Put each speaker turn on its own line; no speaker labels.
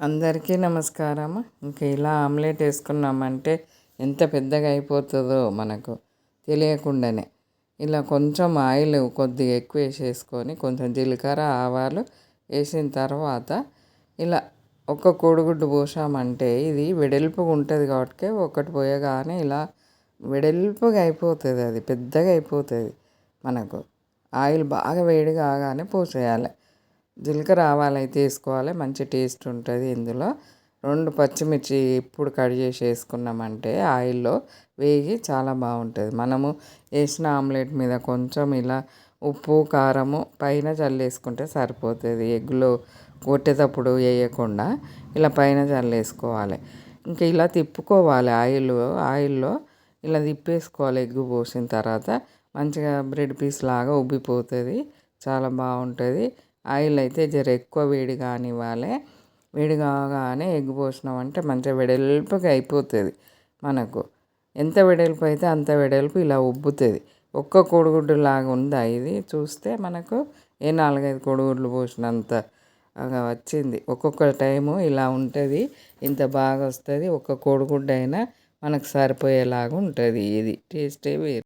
అందరికీ నమస్కారం ఇంకా ఇలా ఆమ్లెట్ వేసుకున్నామంటే ఎంత పెద్దగా అయిపోతుందో మనకు తెలియకుండానే. ఇలా కొంచెం ఆయిల్ కొద్దిగా ఎక్కువ వేసేసుకొని కొంచెం జీలకర్ర ఆవాలు వేసిన తర్వాత ఇలా ఒక కోడిగుడ్డు పోసామంటే ఇది వెడల్పుగా ఉంటుంది కాబట్టి ఒకటి పోయగానే ఇలా వెడల్పుగా అయిపోతుంది అది పెద్దగా అయిపోతుంది మనకు. ఆయిల్ బాగా వేడి కాగానే పోసేయాలి. జీలకర్ర ఆవాలు అయితే వేసుకోవాలి. మంచి టేస్ట్ ఉంటుంది ఇందులో. రెండు పచ్చిమిర్చి ఇప్పుడు కట్ చేసి వేసుకున్నామంటే ఆయిల్లో వేగి చాలా బాగుంటుంది. మనము వేసిన ఆమ్లెట్ మీద కొంచెం ఇలా ఉప్పు కారము పైన చల్లేసుకుంటే సరిపోతుంది. ఎగ్గులో కొట్టేటప్పుడు వేయకుండా ఇలా పైన చల్లేసుకోవాలి. ఇంకా ఇలా తిప్పుకోవాలి ఆయిల్ ఆయిల్లో ఇలా తిప్పేసుకోవాలి ఎగ్గు పోసిన తర్వాత. మంచిగా బ్రెడ్ పీస్ లాగా ఉబ్బిపోతుంది. చాలా బాగుంటుంది. ఆయిల్ అయితే జర ఎక్కువ వేడి కానివ్వాలి. వేడి కాగానే ఎగ్ పోసినామంటే మంచిగా వెడల్పుగా అయిపోతుంది మనకు. ఎంత వెడల్పు అయితే అంత వెడల్పు ఇలా ఉబ్బుతుంది. ఒక్క కోడిగుడ్డు లాగా ఉందా ఇది? చూస్తే మనకు ఏ నాలుగైదు కోడిగుడ్లు పోసినంత వచ్చింది. ఒక్కొక్క టైము ఇలా ఉంటుంది. ఇంత బాగా వస్తుంది. ఒక్క కోడిగుడ్డు అయినా మనకు సరిపోయేలాగా ఉంటుంది. ఇది టేస్టే వేరు.